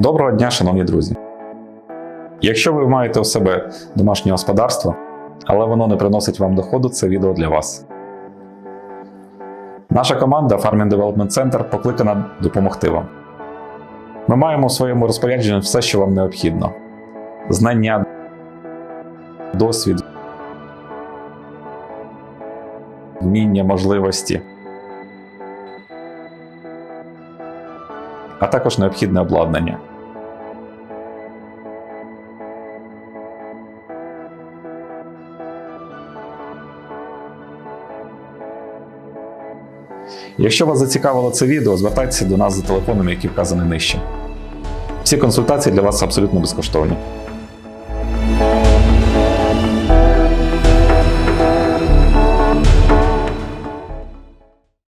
Доброго дня, шановні друзі! Якщо ви маєте у себе домашнє господарство, але воно не приносить вам доходу, це відео для вас. Наша команда Farming Development Center покликана допомогти вам. Ми маємо у своєму розпорядженні все, що вам необхідно: знання, досвід, вміння, можливості, а також необхідне обладнання. Якщо вас зацікавило це відео, звертайтеся до нас за телефоном, який вказаний нижче. Всі консультації для вас абсолютно безкоштовні.